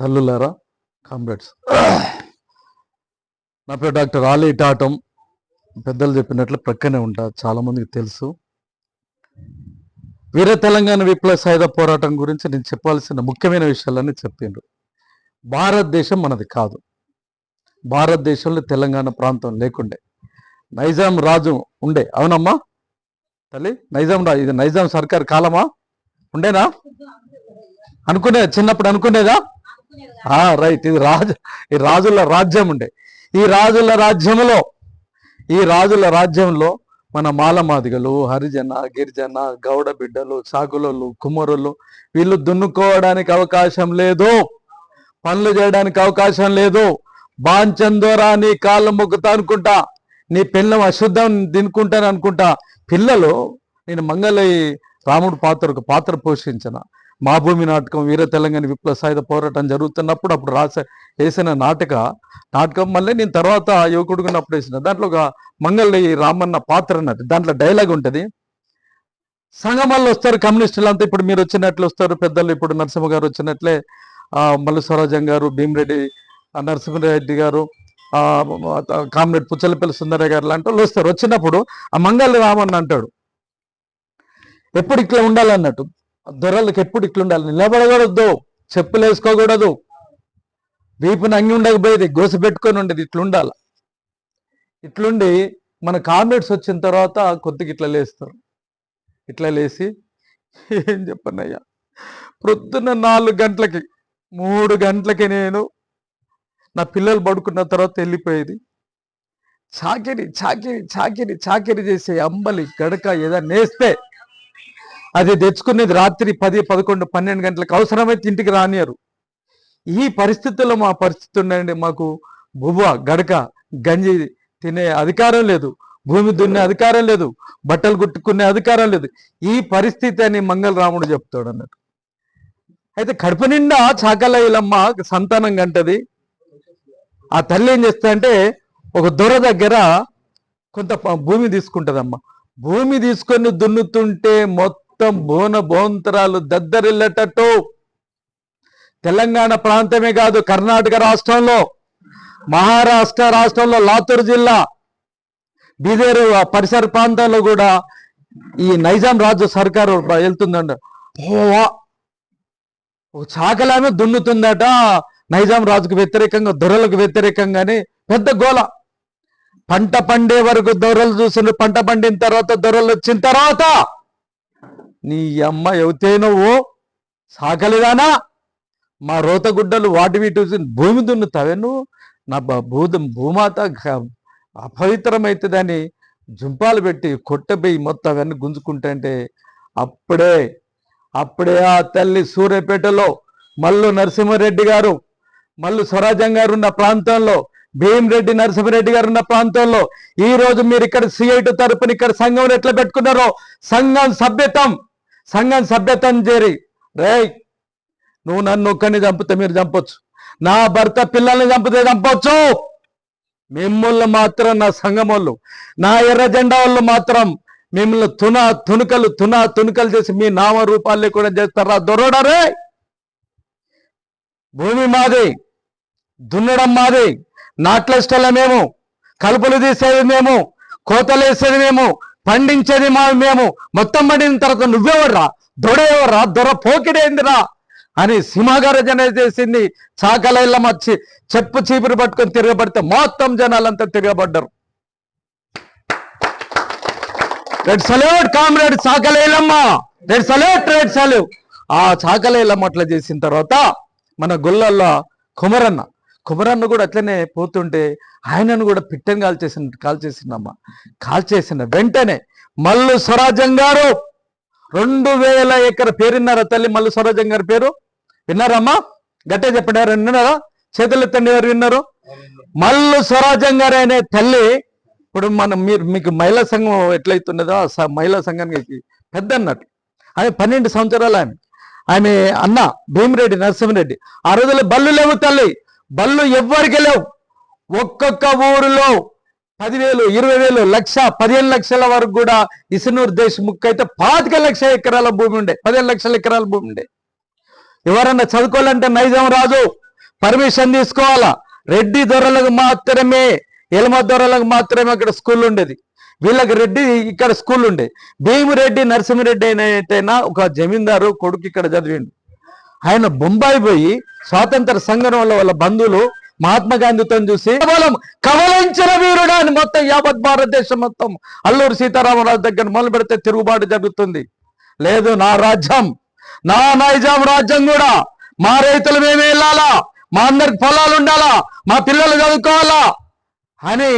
తల్లులారా comrades నా పేరు doctor Ali టాటం. పెద్దలు చెప్పినట్లు ప్రక్కనే ఉంటా చాలామందికి తెలుసు. వీర తెలంగాణ విప్లవ సాయుధ పోరాటం గురించి నేను చెప్పాల్సిన ముఖ్యమైన విషయాలన్నీ చెప్పిండ్రు. భారతదేశం మనది కాదు. భారతదేశంలో తెలంగాణ ప్రాంతం లేకుండే. నైజాం రాజు ఉండే. అవునమ్మా? తల్లి నైజాం రా ఇది నైజాం సర్కార్ కాలమా? ఉండేనా? అనుకునే చిన్నప్పుడు అనుకునేదా? రైట్ ఇది రాజు ఈ రాజుల రాజ్యం ఉండే. ఈ రాజుల రాజ్యంలో ఈ రాజుల రాజ్యంలో మన మాలమాదిగలు హరిజన గిరిజన గౌడ బిడ్డలు సాగులోళ్ళు కుమరులు వీళ్ళు దున్నుకోవడానికి అవకాశం లేదు. పనులు చేయడానికి అవకాశం లేదు. బాంచందోరా నీ కాళ్ళు మొక్కుతా అనుకుంటా. నీ పిల్లం అశుద్ధం తినుకుంటాను అనుకుంటా. పిల్లలు నేను మంగళి రాముడు పాత్ర పాత్ర పోషించిన మా భూమి నాటకం వీర తెలంగాణ విప్లవ సాయుధ పోరాటం జరుగుతున్నప్పుడు అప్పుడు రాసే వేసిన నాటక నాటకం మళ్ళీ నేను తర్వాత యువకుడు ఉన్నప్పుడు వేసిన. దాంట్లో ఒక మంగళి రామన్న పాత్ర అన్నది. దాంట్లో డైలాగ్ ఉంటుంది. సంగమాల్లో వస్తారు కమ్యూనిస్టులు అంతా. ఇప్పుడు మీరు వచ్చినట్లు వస్తారు. పెద్దలు ఇప్పుడు నరసింహ గారు వచ్చినట్లే మల్లు స్వరాజం గారు భీమిరెడ్డి నరసింహరెడ్డి నరసింహారెడ్డి గారు కామ్రేడ్ పుచ్చలపల్లి సుందరయ్య గారు లాంటి వాళ్ళు వస్తారు. వచ్చినప్పుడు ఆ మంగళ రామన్న అంటాడు. ఎప్పుడు ఇట్లా ఉండాలన్నట్టు. దొరలకు ఎప్పుడు ఇట్లుండాలి? నిలబడకూడదు చెప్పులు వేసుకోకూడదు. వీపుని అంగి ఉండకపోయేది గోసి పెట్టుకొని ఉండేది ఇట్లుండాలి. ఇట్లుండి మన కామ్రేడ్స్ వచ్చిన తర్వాత కొద్దిగా ఇట్లా లేస్తారు. ఇట్లా లేచి ఏం చెప్పనయ్యా? ప్రొద్దున నాలుగు గంటలకి మూడు గంటలకి నేను నా పిల్లలు పడుకున్న తర్వాత వెళ్ళిపోయేది. చాకిరి చాకిరి చాకిరి చాకిరి చేసే అంబలి గడక ఏదైనా నేస్తే అది తెచ్చుకునేది రాత్రి పది పదకొండు పన్నెండు గంటలకు అవసరమైతే ఇంటికి రానియరు. ఈ పరిస్థితుల్లో మా పరిస్థితి ఉండండి మాకు బువ్వ గడక గంజి తినే అధికారం లేదు. భూమి దున్నే అధికారం లేదు. బట్టలు కుట్టుకునే అధికారం లేదు. ఈ పరిస్థితి అని మంగళరాముడు చెప్తాడు అన్నట్టు. అయితే కడుపు నిండా చాకలయ్యలమ్మ సంతానం కంటది. ఆ తల్లి ఏం చేస్తా అంటే ఒక దొర దగ్గర కొంత భూమి తీసుకుంటదమ్మ. భూమి తీసుకొని దున్నుతుంటే మొత్తం మొత్తం బోన బోంతరాలు దద్దరిల్లేటట్టు. తెలంగాణ ప్రాంతమే కాదు కర్ణాటక రాష్ట్రంలో మహారాష్ట్ర రాష్ట్రంలో లాతూర్ జిల్లా బీదేరు పరిసర ప్రాంతాల్లో కూడా ఈ నైజాం రాజు సర్కారు వెళ్తుందంట. ఓ ఒక చాకలామె దున్నుతుందట. నైజాం రాజుకు వ్యతిరేకంగా దొరలకు వ్యతిరేకంగానే పెద్ద గోల. పంట పండే వరకు దొరలు చూసిన పంట పండిన తర్వాత దొరలు వచ్చిన తర్వాత నీ అమ్మ ఎవతే నువ్వు? సాకలేదానా మా రోతగుడ్డలు వాటి వీటి భూమి దున్నుతావే నువ్వు? నా భూద భూమాత అపవిత్రమవుతుందని అపవిత్రమైతుందని జుంపాలు పెట్టి కొట్టబోయి మొత్తం అవన్నీ గుంజుకుంటుంటే అప్పుడే అప్పుడే ఆ తల్లి సూర్యపేటలో మల్లు నరసింహారెడ్డి గారు మల్లు స్వరాజం గారు ఉన్న ప్రాంతంలో భీమరెడ్డి నరసింహారెడ్డి గారు ఉన్న ప్రాంతంలో ఈ రోజు మీరు ఇక్కడ సిఐటి తరపున ఇక్కడ సంఘం ఎట్లా పెట్టుకున్నారో? సంఘం సభ్యతం సంఘం సభ్యతం చేరి రేయ్ నువ్వు నన్ను ఒక్కడిని చంపితే మీరు చంపొచ్చు. నా భర్త పిల్లల్ని చంపితే చంపొచ్చు. మిమ్మల్ని మాత్రం నా సంఘం వాళ్ళు నా ఎర్ర జెండా వాళ్ళు మాత్రం మిమ్మల్ని తున తునుకలు తున తునుకలు చేసి మీ నామ రూపాలు కూడా చేస్తారా? దొరడరే భూమి మాది దున్నడం మాది నాట్లేస్టల మేము కలుపులు తీసేది మేము కోతలు వేసేది మేము పండించేది మా మేము. మొత్తం పండిన తర్వాత నువ్వెవర్రా? దొడెవర్రా? దొర పోకిడేందిరా? అని సింహగర్జన చేసింది. చాకలైళ్ళం వచ్చి చెప్పు చీపురు పట్టుకొని తిరగబడితే మొత్తం జనాలంతా తిరగబడ్డారు. Red salute comrade Chakali Ailamma red salute red salute. ఆ చాకలేలమ్మ అట్లా చేసిన తర్వాత మన గుళ్ళల్లో కుమరన్న కుమరన్న కూడా అట్లనే పోతుంటే ఆయనను కూడా పిట్టని కాల్ చేసిన కాల్ చేసిందమ్మ కాల్ చేసిన వెంటనే మల్లు స్వరాజం గారు రెండు వేల ఎకర పేరున్నారా తల్లి మల్లు స్వరాజం గారి పేరు? విన్నారమ్మా? గట్టే చెప్పండి ఎవరు విన్నారా? చేతులు ఎత్తండి ఎవరు విన్నారు? మల్లు స్వరాజం గారు అనే తల్లి ఇప్పుడు మనం మీరు మీకు మహిళా సంఘం ఎట్లయితున్నదో ఆ స- మహిళా సంఘానికి పెద్ద అన్నట్టు ఆమె పన్నెండు సంవత్సరాలు ఆమె. ఆమె అన్న భీమిరెడ్డి నరసింహరెడ్డి. ఆ రోజుల్లో బళ్ళు లేవు తల్లి. బళ్ళు ఎవ్వరికి లేవు. ఒక్కొక్క ఊరిలో పదివేలు ఇరవై వేలు లక్ష పదిహేను లక్షల వరకు కూడా ఇసునూరు దేశముఖ్ అయితే పాతిక లక్ష ఎకరాల భూమి ఉండే. పదిహేను లక్షల ఎకరాల భూమి ఉండే. ఎవరన్నా చదువుకోవాలంటే నైజం రాదు పర్మిషన్ తీసుకోవాలా? రెడ్డి దొరలకు మాత్రమే ఎలమ దొరలకు మాత్రమే అక్కడ స్కూల్ ఉండేది. వీళ్ళకి రెడ్డి ఇక్కడ స్కూల్ ఉండే. భీమిరెడ్డి నరసింహరెడ్డి అయినట్టయినా ఒక జమీందారు కొడుకు ఇక్కడ చదివిండు. ఆయన బొంబాయి పోయి స్వాతంత్ర సంగ్రామంలో వాళ్ళ బంధువులు మహాత్మా గాంధీతో చూసి కేవలం కవలించిన వీరుడు అని మొత్తం యావత్ భారతదేశం మొత్తం అల్లూరు సీతారామరాజు దగ్గర మొదలు పెడితే తిరుగుబాటు జరుగుతుంది. లేదు నా రాజ్యం నా నైజాం రాజ్యం కూడా మా రైతులు మేమే వెళ్ళాలా మా అందరికి పొలాలు ఉండాలా? మా పిల్లలు చదువుకోవాలా? అని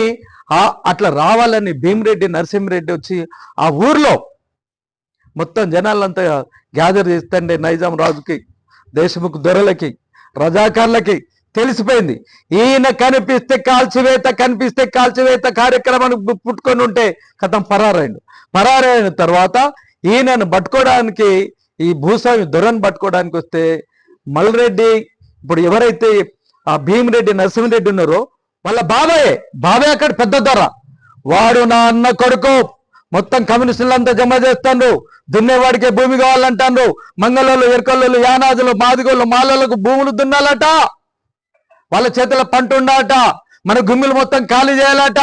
అట్లా రావాలని భీమిరెడ్డి నరసింహరెడ్డి వచ్చి ఆ ఊర్లో మొత్తం జనాలంతా గ్యాదర్ చేస్తుండే నైజాం రాజుకి దేశముఖ్ దొరలకి రజాకార్లకి తెలిసిపోయింది. ఈయన కనిపిస్తే కాల్చివేత కనిపిస్తే కాల్చివేత కార్యక్రమానికి పుట్టుకొని ఉంటే కథం పరారైండు పరారైన తర్వాత ఈయనను పట్టుకోవడానికి ఈ భూస్వామి దొరను పట్టుకోవడానికి వస్తే మల్రెడ్డి ఇప్పుడు ఎవరైతే ఆ భీమిరెడ్డి నరసింహరెడ్డి ఉన్నారో వాళ్ళ బాబాయే. బాబాయ్ అక్కడ పెద్ద ధర వాడు నా అన్న కొడుకు. మొత్తం కమ్యూనిస్టులంతా జమ చేస్తాండ్రు. దున్నేవాడికే భూమి కావాలంటాండ్రు. మంగళోళ్ళు ఎరకల్లోళ్ళు యానాదులు మాదిగోళ్ళు మాలలకు భూములు దున్నాలట. వాళ్ళ చేతిలో పంట ఉండాలట. మన గుమ్మిలు మొత్తం ఖాళీ చేయాలట.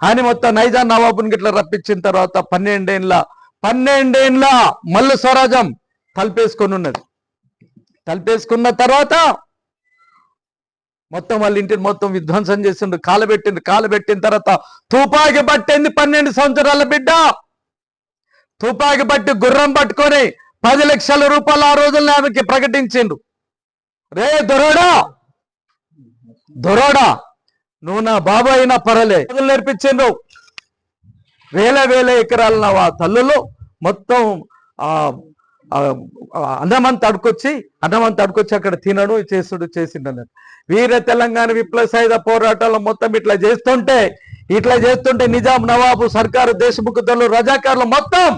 అని మొత్తం నైజాన్ నవాబుని గిట్లా రప్పించిన తర్వాత పన్నెండేండ్ల పన్నెండేండ్ల మల్లు స్వరాజం తలపేసుకొని ఉన్నది. తలపేసుకున్న తర్వాత మొత్తం వాళ్ళ ఇంటిని మొత్తం విధ్వంసం చేసిండు కాలబెట్టింది కాలబెట్టిన తర్వాత తుపాకి పట్టింది పన్నెండు సంవత్సరాల బిడ్డ. తుపాకి పట్టి గుర్రం పట్టుకొని పది లక్షల రూపాయలు ఆ రోజుల్లో ఆమెకి ప్రకటించిండు రే దొరోడా దొరోడా నువ్వు నా బాబా అయినా పర్వాలే. నేర్పించిండు వేల వేల ఎకరాల నా ఆ తల్లులు మొత్తం అన్నమని తడుకొచ్చి అన్నమని తడుకొచ్చి అక్కడ తినడు చేసుడు చేసిండు అన్నట్టు వీర తెలంగాణ విప్లవ సాయుధ పోరాటాలు మొత్తం ఇట్లా చేస్తుంటే ఇట్లా చేస్తుంటే నిజాం నవాబు సర్కారు దేశముఖులు రజాకారులు మొత్తం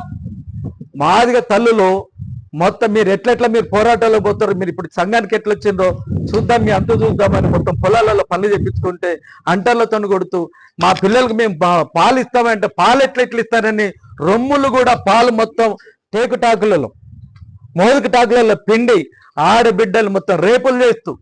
మాదిగా తల్లులు మొత్తం మీరు ఎట్లెట్లా మీరు పోరాటాలు పోతారు మీరు ఇప్పుడు సంఘానికి ఎట్లా వచ్చిండ్రో చూద్దాం మీ అంత చూద్దామని మొత్తం పొలాలలో పనులు చెప్పించుకుంటే అంటర్లతో కొడుతూ మా పిల్లలకు మేము పాలు ఇస్తామంటే పాలు ఎట్లా ఎట్లా ఇస్తారని రొమ్ములు కూడా పాలు మొత్తం టేకుటాకులలో టాకులలో టాకులలో పిండి ఆడబిడ్డలు మొత్తం రేపులు చేస్తూ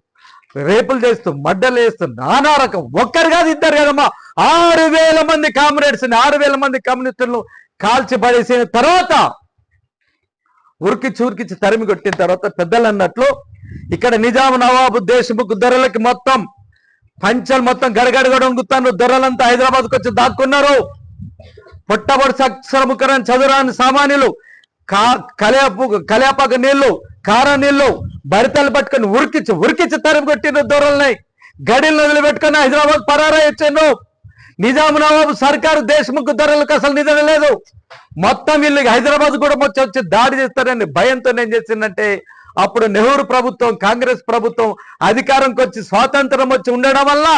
రేపులు చేస్తూ మడ్డలు వేస్తూ నానా రకం. ఒక్కరు కాదు ఇద్దరు కదమ్మా. ఆరు వేల మంది కామ్రేడ్స్ ఆరు వేల మంది కమ్యూనిస్టులను కాల్చి పడేసిన తర్వాత ఉరికిచ్చి ఉరికిచ్చి తరిమి కొట్టిన తర్వాత పెద్దలు అన్నట్లు ఇక్కడ నిజాం నవాబు దేశముఖ్ ధరలకి మొత్తం పంచలు మొత్తం గడగడగడ వంగుతాను. దొరలంతా హైదరాబాద్కి వచ్చి దాక్కున్నారు. పొట్టబడి అక్షరముఖరని చదురాని సామాన్యులు కా కలేపు కలేపాక నీళ్ళు కార నీళ్ళు బరితలు పట్టుకొని ఉరికిచ్చి ఉరికిచ్చి తరిమి కొట్టిన దొరల్ని. గడిలు వదిలిపెట్టుకొని హైదరాబాద్ పరారాయించాను నిజాం నవాబు సర్కారు దేశముఖ్ ధరలకు అసలు నిజం లేదు. మొత్తం వీళ్ళు హైదరాబాద్ కూడా వచ్చి వచ్చి దాడి చేస్తారని భయంతో ఏం చేసిందంటే అప్పుడు నెహ్రూ ప్రభుత్వం కాంగ్రెస్ ప్రభుత్వం అధికారంకి వచ్చి స్వాతంత్రం వచ్చి ఉండడం వల్ల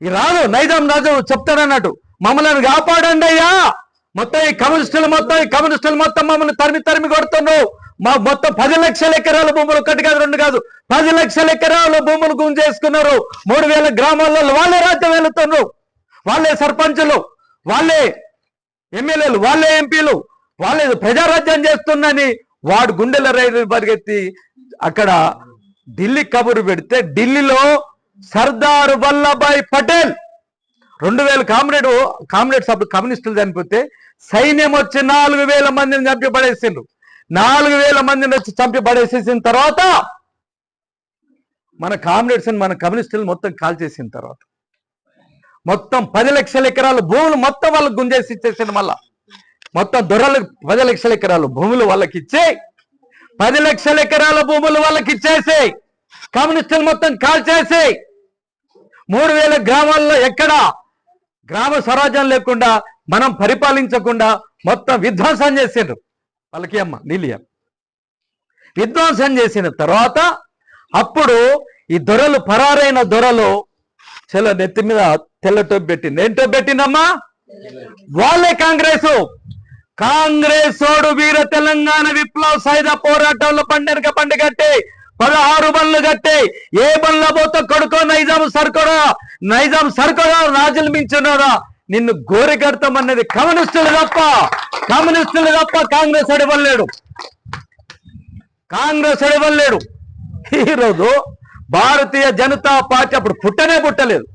ఈ రాదు నైజాం రాజు చెప్తాడన్నట్టు మమ్మల్ని కాపాడండి అయ్యా. మొత్తం ఈ కమ్యూనిస్టులు మొత్తం ఈ కమ్యూనిస్టులు మొత్తం మమ్మల్ని తరిమి తరిమి కొడుతున్నావు మా మొత్తం పది లక్షల ఎకరాల భూములు ఒకటి కాదు రెండు కాదు. పది లక్షల ఎకరాల భూములు గుంజేసుకున్నారు. మూడు వేల గ్రామాలలో వాళ్ళే రాజ్యం వెళుతున్నారు వాళ్ళే సర్పంచులు వాళ్ళే ఎమ్మెల్యేలు వాళ్ళే ఎంపీలు వాళ్ళే ప్రజారాజ్యం చేస్తుందని వాడు గుండెల రైలు పరిగెత్తి అక్కడ ఢిల్లీ కబురు పెడితే ఢిల్లీలో సర్దార్ వల్లభాయ్ పటేల్ రెండు వేల కామ్రేడ్ కామ్రేడ్స్ అప్పుడు కమ్యూనిస్టులు చనిపోతే సైన్యం వచ్చి నాలుగు వేల మందిని చంపి పడేసిండ్రు నాలుగు వేల మందిని వచ్చి చంపి పడేసేసిన తర్వాత మన కామ్రేడ్స్ మన కమ్యూనిస్టులు మొత్తం కాల్ చేసిన తర్వాత. మొత్తం పది లక్షల ఎకరాల భూములు మొత్తం వాళ్ళకి గుంజేసి ఇచ్చేసింది మళ్ళా. మొత్తం దొరలకు పది లక్షల ఎకరాల భూములు వాళ్ళకి ఇచ్చే పది లక్షల ఎకరాల భూములు వాళ్ళకి ఇచ్చేసి కమ్యూనిస్టులు మొత్తం కాల్చేసి మూడు వేల గ్రామాల్లో ఎక్కడా గ్రామ స్వరాజ్యం లేకుండా మనం పరిపాలించకుండా మొత్తం విధ్వంసం చేసిండ్రు. వాళ్ళకి అమ్మ నీలియ విధ్వంసం చేసిన తర్వాత అప్పుడు ఈ దొరలు పరారైన దొరలు చలో నెత్తి మీద తెల్ల టోపి పెట్టింది. ఏం పెట్టిందమ్మా? వాళ్ళే కాంగ్రెస్. కాంగ్రెస్ ఓడు వీర తెలంగాణ విప్లవ సాయుధ పోరాటంలో పండెనక పండుగట్టే పదహారు బండ్లు కట్టే ఏ బండ్ల పోతే కొడుకో నైజాం సరుకుడా నైజాం సరుకుడా రాజులు మించున్నారా నిన్ను గోరికెడతామన్నది కమ్యూనిస్టులు తప్ప కమ్యూనిస్టులు తప్ప కాంగ్రెస్ అడివలేడు. కాంగ్రెస్ అడివలేడు. ఈరోజు భారతీయ జనతా పార్టీ అప్పుడు పుట్టనే పుట్టలేదు.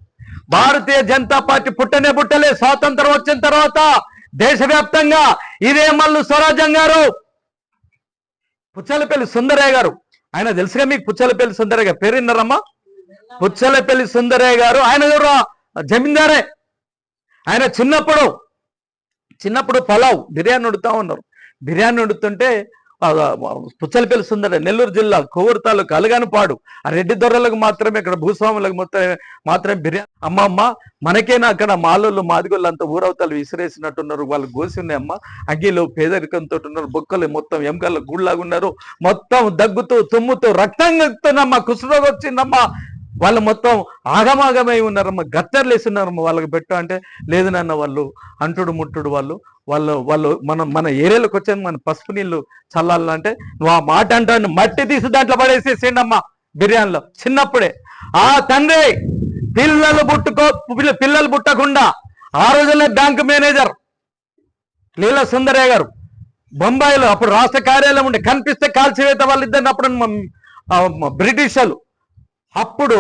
భారతీయ జనతా పార్టీ పుట్టనే పుట్టలేదు స్వాతంత్రం వచ్చిన తర్వాత దేశవ్యాప్తంగా ఇదే మల్లు స్వరాజ్యం గారు పుచ్చలపల్లి సుందరయ్య గారు ఆయన తెలుసుగా మీకు? పుచ్చలపల్లి సుందరయ్య గారు. పేరు విన్నారమ్మా? పుచ్చలపల్లి సుందరయ్య గారు. ఆయన ఎవరు? జమీందారే. ఆయన చిన్నప్పుడు చిన్నప్పుడు పలావ్. బిర్యానీ వండుతా ఉన్నారు. బిర్యానీ వండుతుంటే ఆ, పుచ్చలపల్లి నెల్లూరు జిల్లా కొవ్వూరు తాలూకు అలగానిపాడు. ఆ రెడ్డి దొరలకు మాత్రమే ఇక్కడ భూస్వాములకు మొత్తం మాత్రమే బిర్యానీ. అమ్మ అమ్మ మనకేనా అక్కడ? మాలోళ్ళు మాదిగోళ్ళు అంతా ఊరవతలు విసిరేసినట్టున్నారు. వాళ్ళు గోసి ఉన్నాయమ్మ అగ్గిలో పేదరికంతో ఉన్నారు బొక్కలు మొత్తం ఎముకలు గుళ్ళగా ఉన్నారు. మొత్తం దగ్గుతూ తుమ్ముతూ రక్తం ఎక్కుతుందమ్మా కుసురోగం వచ్చిందమ్మా. వాళ్ళు మొత్తం ఆగమాగమై ఉన్నారమ్మ గత్తర్లు వేస్తున్నారమ్మ వాళ్ళకి పెట్టు అంటే లేదు నాన్న వాళ్ళు అంటుడు ముట్టుడు వాళ్ళు వాళ్ళు వాళ్ళు మనం మన ఏరియాలోకి వచ్చాను మన పసుపు నీళ్ళు చల్లాలంటే నువ్వు ఆ మాట అంటాను మట్టి తీసి దాంట్లో పడేసేసిండమ్మా బిర్యానీలో చిన్నప్పుడే. ఆ తండ్రి పిల్లలు పుట్టుకో పిల్ల- పిల్లలు పుట్టకుండా ఆ రోజుల్లో బ్యాంక్ మేనేజర్ లీలా సుందరయ్య గారు బొంబాయిలో అప్పుడు రాష్ట్ర కార్యాలయం ఉండే కనిపిస్తే కాల్చివేత వాళ్ళిద్దరిని అప్పుడు బ్రిటిష్ వాళ్ళు అప్పుడు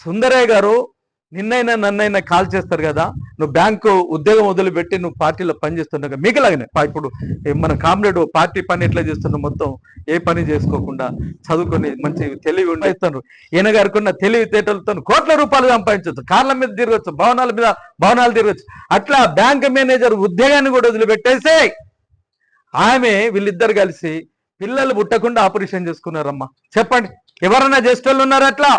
సుందరయ్య గారు నిన్నైనా నన్నైనా కాల్ చేస్తారు కదా నువ్వు బ్యాంకు ఉద్యోగం వదిలిపెట్టి నువ్వు పార్టీలో పని చేస్తున్నావు మిగలాగానే ఇప్పుడు మన కామ్రేడ్ పార్టీ పని ఎట్లా చేస్తున్నావు మొత్తం? ఏ పని చేసుకోకుండా చదువుకొని మంచి తెలివి ఉండేస్తున్నారు ఈయన గారికి ఉన్న తెలివితేటలతో కోట్ల రూపాయలు సంపాదించవచ్చు కార్ల మీద తిరగచ్చు భవనాల మీద భవనాలు తిరగచ్చు. అట్లా బ్యాంక్ మేనేజర్ ఉద్యోగాన్ని కూడా వదిలిపెట్టేసే ఆమె వీళ్ళిద్దరు కలిసి పిల్లలు పుట్టకుండా ఆపరేషన్ చేసుకున్నారమ్మా. చెప్పండి. ఎవరన్నా జస్టులు ఉన్నారు అట్లా?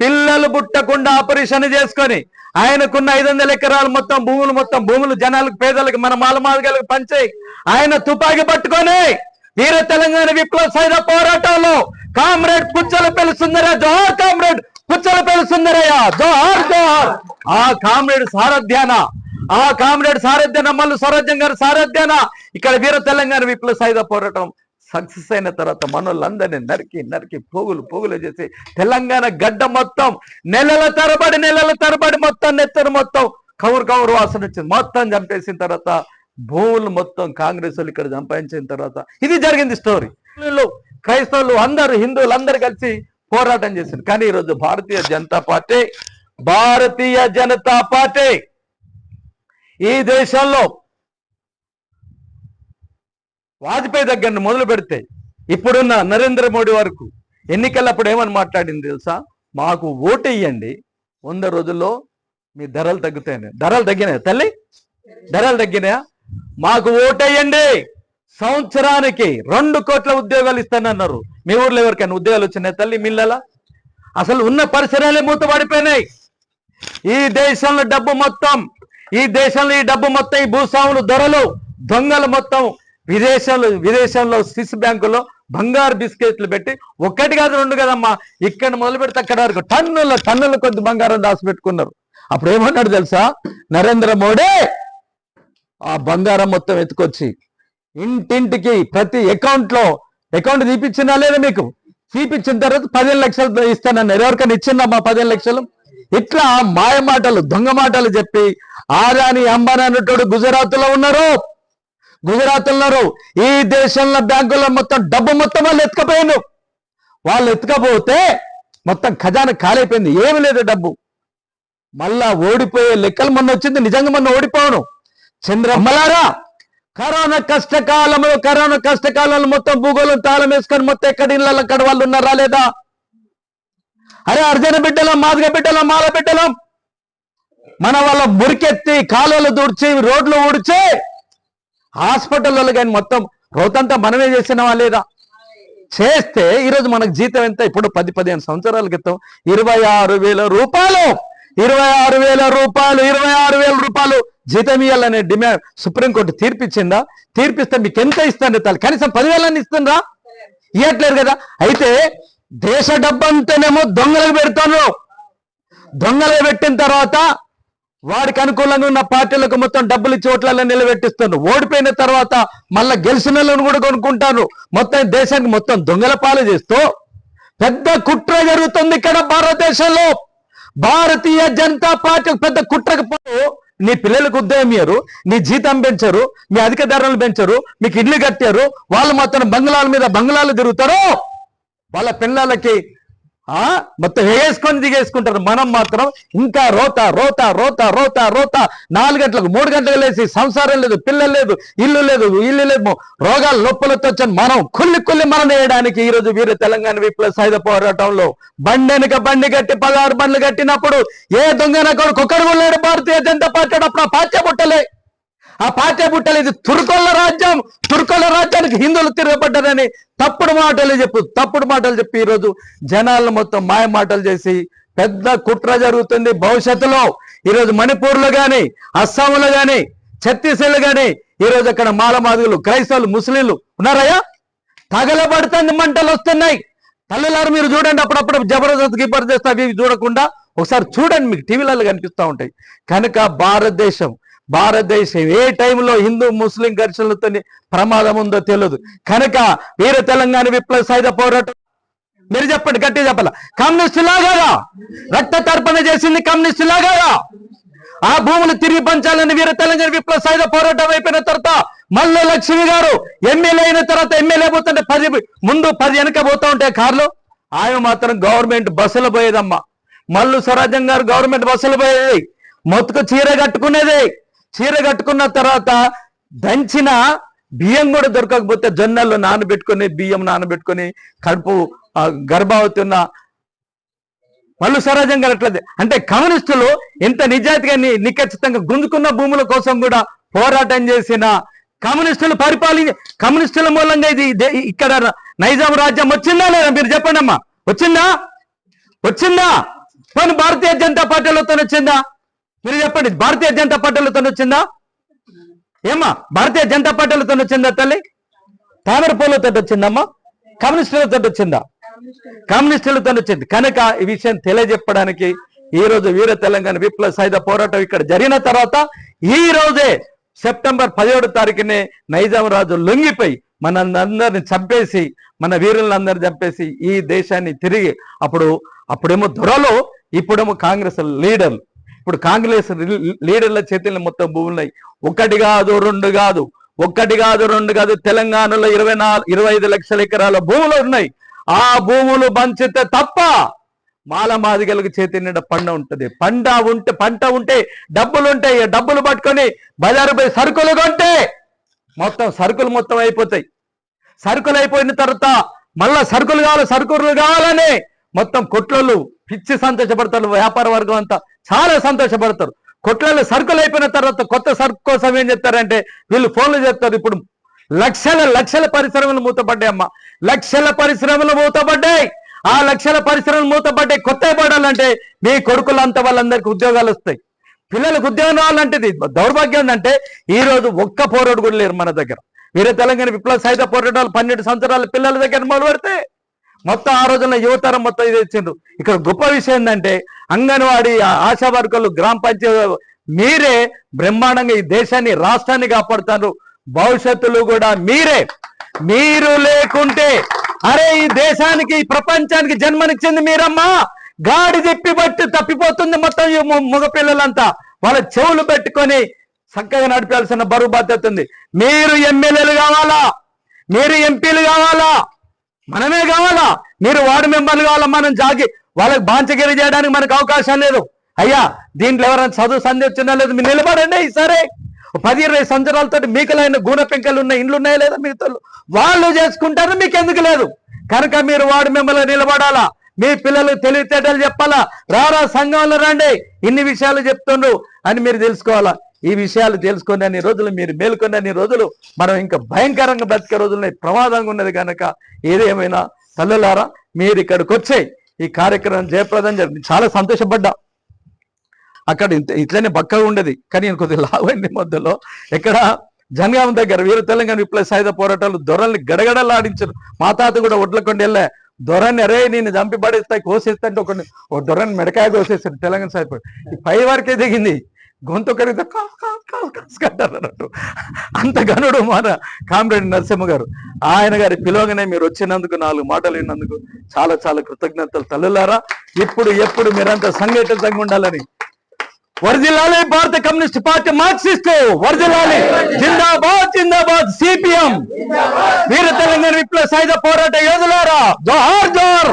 పిల్లలు పుట్టకుండా ఆపరేషన్ చేసుకొని ఆయనకున్న ఐదు వందల ఎకరాలు మొత్తం భూములు మొత్తం భూములు జనాలకు పేదలకు మన మాలమాదిగలకు పంచాయి. ఆయన తుపాకి పట్టుకొని వీర తెలంగాణ విప్లవ సైద పోరాటంలో కామ్రేడ్ పుచ్చలపల్లి సుందరయ్య జోహార్ కామ్రేడ్ పుచ్చలపల్లి సుందరయ్య జోహార్ జోహార్. ఆ కామ్రేడ్ సారథ్యాన ఆ కామ్రేడ్ సారథ్యాన మల్లు స్వరాజ్యం గారి సారథ్యాన ఇక్కడ వీర తెలంగాణ విప్లవ సాయుధ పోరాటం సక్సెస్ అయిన తర్వాత మనోళ్ళందరినీ నరికి నరికి పోగులు పోగులు చేసి తెలంగాణ గడ్డ మొత్తం నెలల తరబడి నెలల తరబడి మొత్తం నెత్తరు మొత్తం కవురు కవురు వాసన వచ్చింది. మొత్తం చంపేసిన తర్వాత భూములు మొత్తం కాంగ్రెస్ వాళ్ళు ఇక్కడ సంపాదించిన తర్వాత ఇది జరిగింది స్టోరీ క్రైస్తవులు అందరూ హిందువులు అందరు కలిసి పోరాటం చేసింది కానీ ఈరోజు భారతీయ జనతా పార్టీ భారతీయ జనతా పార్టీ ఈ దేశంలో వాజ్పేయి దగ్గర మొదలు పెడితే ఇప్పుడున్న నరేంద్ర మోడీ వరకు ఎన్నికలప్పుడు ఏమని మాట్లాడింది తెలుసా? మాకు ఓటు ఇయ్యండి. వంద రోజుల్లో మీ ధరలు తగ్గుతాయని. ధరలు తగ్గినాయా తల్లి? ధరలు తగ్గినాయా? మాకు ఓటేయండి సంవత్సరానికి రెండు కోట్ల ఉద్యోగాలు ఇస్తానన్నారు. మీ ఊర్లో ఎవరికైనా ఉద్యోగాలు వచ్చినాయి తల్లి మిల్లలా అసలు ఉన్న పరిసరాలే మూతపడిపోయినాయి. ఈ దేశంలో డబ్బు మొత్తం ఈ దేశంలో ఈ డబ్బు మొత్తం ఈ భూస్వాములు ధరలు దొంగలు మొత్తం విదేశాలు విదేశాల్లో స్విస్ బ్యాంకులో బంగారు బిస్కెట్లు పెట్టి ఒక్కటి కాదు రెండు కదమ్మా ఇక్కడ మొదలు పెడితే అక్కడ వరకు టన్నుల టన్నుల కొద్ది బంగారం దాచిపెట్టుకున్నారు. అప్పుడు ఏమన్నాడు తెలుసా? నరేంద్ర మోడీ ఆ బంగారం మొత్తం ఎత్తుకొచ్చి ఇంటింటికి ప్రతి అకౌంట్లో అకౌంట్ తీపిచ్చినా లేదా మీకు? తీపిచ్చిన తర్వాత పదిహేను లక్షలు ఇస్తానన్నారు ఎవరికైనా ఇచ్చిందమ్మా పదిహేను లక్షలు? ఇట్లా మాయ మాటలు దొంగ మాటలు చెప్పి ఆదాని అంబానీ అన్నట్టు గుజరాత్లో ఉన్నారు. గుజరాత్ ఉన్నారు ఈ దేశంలో బ్యాంకుల్లో మొత్తం డబ్బు మొత్తం వాళ్ళు ఎత్తుకపోయాను వాళ్ళు ఎత్తుకపోతే మొత్తం ఖజానా ఖాళైపోయింది. ఏమి లేదు డబ్బు. మళ్ళా ఓడిపోయే లెక్కలు మొన్న వచ్చింది. నిజంగా మొన్న ఓడిపోవను చంద్రమ్మలారా కరోనా కష్టకాలంలో కరోనా కష్టకాలంలో మొత్తం భూగోళం తాళం వేసుకొని మొత్తం ఎక్కడ ఇళ్ళ అక్కడ వాళ్ళు ఉన్నారా లేదా? అరే అర్జున బిడ్డలం మాదిగ బిడ్డలం మాల బిడ్డలం. మన వాళ్ళ మురికెత్తి కాలువలు దూడ్చి రోడ్లు ఊడ్చి హాస్పిటల్లో కానీ మొత్తం రోతంతా మనమే చేసినావా లేదా? చేస్తే ఈరోజు మనకు జీతం ఎంత? ఇప్పుడు పది పదిహేను సంవత్సరాల క్రితం ఇరవై ఆరు వేల రూపాయలు. ఇరవై ఆరు వేల రూపాయలు ఇరవై ఆరు వేల రూపాయలు జీతం ఇవ్వాలనే డిమాండ్ సుప్రీంకోర్టు తీర్పిచ్చిందా? తీర్పిస్తే మీకు ఎంత ఇస్తాను తల్లి? కనీసం పదివేలని ఇస్తుందా ఇవ్వట్లేదు కదా? అయితే దేశ డబ్బంతేనేమో దొంగలకు పెడతాను దొంగలకు పెట్టిన తర్వాత వాడికి అనుకూలంగా ఉన్న పార్టీలకు మొత్తం డబ్బులు ఇచ్చి ఓట్లలో నిలబెట్టిస్తాను. ఓడిపోయిన తర్వాత మళ్ళా గెలిచిన కూడా కొనుక్కుంటాను. మొత్తం దేశానికి మొత్తం దొంగల పాలు చేస్తూ పెద్ద కుట్ర జరుగుతుంది ఇక్కడ భారతదేశంలో. భారతీయ జనతా పార్టీ పెద్ద కుట్రకు నీ పిల్లలకు ఉద్యోగం ఇయ్యరు నీ జీతం పెంచరు మీ అధిక ధరలు పెంచరు మీకు ఇల్లు కట్టారు వాళ్ళు మొత్తం బంగ్లాల మీద బంగ్లాలు తిరుగుతారు. వాళ్ళ పిల్లలకి ఆ? మొత్తం వేసుకొని దిగేసుకుంటారు. మనం మాత్రం ఇంకా రోత రోత రోత రోత రోత. నాలుగు గంటలకు మూడు గంటలకు లేచి సంసారం లేదు పిల్లలు లేదు ఇల్లు లేదు ఇల్లు లేదు రోగాలు నొప్పులతో వచ్చాను మనం కుల్లి కుల్లి మనం వేయడానికి ఈ రోజు వీరు తెలంగాణ విప్లవ సాయుధ పోరాటంలో బండి వెనుక బండి కట్టి పదహారు బండ్లు కట్టినప్పుడు ఏ దొంగన కొడుకు ఒకరు కూడా లేడు భారతీయ జనతా పార్టీ అప్పుడు ఆ పార్టీ పుట్టలే. ఆ పాటే బుట్టలు ఇది తుర్కొల్ల రాజ్యం. తుర్కొల్ల రాజ్యానికి హిందువులు తిరగబడ్డారని తప్పుడు మాటలు చెప్పు తప్పుడు మాటలు చెప్పి ఈరోజు. జనాలను మొత్తం మాయ మాటలు చేసి పెద్ద కుట్ర జరుగుతుంది భవిష్యత్తులో. ఈరోజు మణిపూర్లో కానీ అస్సాంలో గాని ఛత్తీస్గఢ్ గాని ఈరోజు అక్కడ మాలమాదుగులు క్రైస్తవులు ముస్లింలు ఉన్నారయ్యా? తగలబడుతుంది మంటలు వస్తున్నాయి. తల్లిలారు మీరు చూడండి అప్పుడప్పుడు జబర్దస్త్ గిబర్దస్త్ అవి చూడకుండా ఒకసారి చూడండి మీకు టీవీలలో కనిపిస్తూ ఉంటాయి. కనుక భారతదేశం భారతదేశం ఏ టైంలో హిందూ ముస్లిం ఘర్షణలతో ప్రమాదం ఉందో తెలియదు. కనుక వీర తెలంగాణ విప్లవ సాయుధ పోరాటం మీరు చెప్పండి గట్టి చెప్పాల? కమ్యూనిస్టులాగా రక్త తర్పణ చేసింది కమ్యూనిస్టులాగా ఆ భూములు తిరిగి పంచాలని వీర తెలంగాణ విప్లవ సాయుధ పోరాటం అయిపోయిన తర్వాత మల్ల లక్ష్మి గారు ఎమ్మెల్యే అయిన తర్వాత ఎమ్మెల్యే పోతుంటే పది ముందు పది వెనక పోతా ఉంటాయి కార్లు? ఆమె మాత్రం గవర్నమెంట్ బస్సులు పోయేదమ్మా. మల్లు స్వరాజ్యం గారు గవర్నమెంట్ బస్సులు పోయేది. మొత్తుకు చీర కట్టుకునేది. చీర కట్టుకున్న తర్వాత దంచిన బియ్యం కూడా దొరకకపోతే జొన్నలు నానబెట్టుకొని బియ్యం నానబెట్టుకొని కడుపు ఆ, గర్భవతి ఉన్న మల్లు స్వరాజ్యం కలట్లేదు. అంటే కమ్యూనిస్టులు ఎంత నిజాయితీగా ని- నిఖచ్చితంగా గుంజుకున్న భూముల కోసం కూడా పోరాటం చేసిన కమ్యూనిస్టులు పరిపాలన కమ్యూనిస్టుల మూలంగా ఇది ఇక్కడ నైజాం రాజ్యం వచ్చిందా లేదా? మీరు చెప్పండి అమ్మా వచ్చిందా? వచ్చిందా? పోనీ భారతీయ జనతా పార్టీలతో వచ్చిందా? మీరు చెప్పండి భారతీయ జనతా పార్టీలతో వచ్చిందా? ఏమ్మా భారతీయ జనతా పార్టీలతో వచ్చిందా తల్లి? తామర పూలతో వచ్చిందమ్మా? కమ్యూనిస్టులతో వచ్చిందా? కమ్యూనిస్టులతో వచ్చింది. కనుక ఈ విషయం తెలియజెప్పడానికి ఈ రోజు వీర తెలంగాణ విప్లవ సాయుధ పోరాటం ఇక్కడ జరిగిన తర్వాత ఈ రోజే సెప్టెంబర్ పదిహేడు తారీఖునే నైజాం రాజు లొంగిపోయి మనందరిని చంపేసి మన వీరులందరిని చంపేసి ఈ దేశాన్ని తిరిగి అప్పుడు అప్పుడేమో దొరలు ఇప్పుడేమో కాంగ్రెస్ లీడర్లు ఇప్పుడు కాంగ్రెస్ లీడర్ల చేతుల్లో మొత్తం భూములున్నాయి. ఒకటి కాదు రెండు కాదు. ఒక్కటి కాదు రెండు కాదు. తెలంగాణలో ఇరవై నాలుగు ఇరవై ఐదు లక్షల ఎకరాల భూములు ఉన్నాయి. ఆ భూములు పంచితే తప్ప మాల మాదిగలకు చేతి నిండా పండ ఉంటుంది. పంట ఉంటే పంట ఉంటే డబ్బులు ఉంటాయి డబ్బులు పట్టుకొని బజారు పోయి సరుకులు కొంటే మొత్తం సరుకులు మొత్తం అయిపోతాయి. సరుకులు అయిపోయిన తర్వాత మళ్ళా సరుకులు కావాలి సరుకులు కావాలని మొత్తం కొట్లలు పిచ్చి సంతోషపడతారు వ్యాపార వర్గం అంతా. చాలా సంతోషపడతారు. కొట్లలో సరుకులు అయిపోయిన తర్వాత కొత్త సరుకు కోసం ఏం చెప్తారంటే వీళ్ళు ఫోన్లు చెప్తారు ఇప్పుడు లక్షల లక్షల పరిశ్రమలు మూతపడ్డాయి అమ్మా. లక్షల పరిశ్రమలు మూతపడ్డాయి. ఆ లక్షల పరిశ్రమలు మూతపడ్డాయి కొత్త పడాలంటే మీ కొడుకులంతా వాళ్ళందరికీ ఉద్యోగాలు వస్తాయి. పిల్లలకు ఉద్యోగం రావాలంటే దౌర్భాగ్యం ఏంటంటే ఈ రోజు ఒక్క పోరాడు కూడా లేరు మన దగ్గర. వీరే తెలంగాణ విప్లవ సాయుధ పోరాటాలు పన్నెండు సంవత్సరాల పిల్లల దగ్గర మొదలు పెడితే మొత్తం ఆ రోజున యువతరం మొత్తం ఇది ఇచ్చిండ్రు. ఇక్కడ గొప్ప విషయం ఏంటంటే అంగన్వాడీ ఆశా వర్కర్లు గ్రామ పంచాయతీ మీరే బ్రహ్మాండంగా ఈ దేశాన్ని రాష్ట్రాన్ని కాపాడుతారు. భవిష్యత్తులో కూడా మీరే. మీరు లేకుంటే అరే ఈ దేశానికి ఈ ప్రపంచానికి జన్మనిచ్చింది మీరమ్మా. గాడి చెప్పి బట్టి తప్పిపోతుంది మొత్తం ఈ మగ పిల్లలంతా. వాళ్ళ చెవులు పెట్టుకొని చక్కగా నడిపాల్సిన బరువు బాధ్యత ఉంది. మీరు ఎమ్మెల్యేలు కావాలా? మీరు ఎంపీలు కావాలా? మనమే కావాలా? మీరు వార్డు మెంబర్లు కావాలా మనం జాగి. వాళ్ళకి బాంచగిరి చేయడానికి మనకు అవకాశం లేదు. అయ్యా దీంట్లో ఎవరైనా చదువు సంధి లేదు మీరు నిలబడండి సరే పది ఇరవై సంవత్సరాలతో మీకులైన గూన పెంకలు ఉన్న ఇండ్లు ఉన్నాయా లేదా మీతో వాళ్ళు చేసుకుంటారు మీకు ఎందుకు లేదు? కనుక మీరు వార్డు మెంబర్లు నిలబడాలా? మీ పిల్లలు తెలివితేటలు చెప్పాలా? రారా సంఘంలో రండి. ఇన్ని విషయాలు చెప్తుండ్రు అని మీరు తెలుసుకోవాలా? ఈ విషయాలు తెలుసుకొని అన్ని రోజులు మీరు మేలుకొని అన్ని రోజులు మనం ఇంకా భయంకరంగా బ్రతికే రోజులనే ప్రమాదంగా ఉన్నది కనుక ఏదేమైనా తల్లులారా మీరు ఇక్కడికి వచ్చే ఈ కార్యక్రమం జయప్రదం జరిగింది చాలా సంతోషపడ్డా. అక్కడ ఇంత ఇట్లనే బక్కగా ఉండేది. కానీ నేను కొద్దిగా లావైంది మధ్యలో ఎక్కడ జనగామ దగ్గర వీర తెలంగాణ విప్లవ సాయుధ పోరాటాలు దొరల్ని గడగడలాడించారు. మా తాత కూడా ఒడ్లకొండ వెళ్ళే దొరని అరే నేను చంపి పడేస్తాయి కోసేస్తా అంటే ఒక దొరని మెడకాయ కోసేస్తాడు తెలంగాణ సాయుధ ఈ పై వరకే దిగింది. గొంతు కడిగితే కాస్ అన్నట్టు. అంత గనుడు మన కామ్రేడ్ నరసింహ గారు. ఆయన గారి పిలువగానే మీరు వచ్చినందుకు నాలుగు మాటలు విన్నందుకు చాలా చాలా కృతజ్ఞతలు. తల్లులారా ఇప్పుడు ఎప్పుడు మీరంతా సంఘటితంగా ఉండాలని. వర్జిల్లాలి భారత కమ్యూనిస్ట్ పార్టీ మార్క్సిస్ట్. వర్జిల్లాలి జిందాబాద్ జిందాబాద్ సిపిఎం. వీర తెలంగాణ విప్లవ సాయుధ పోరాట యోధులారా. జోహార్ జోహార్.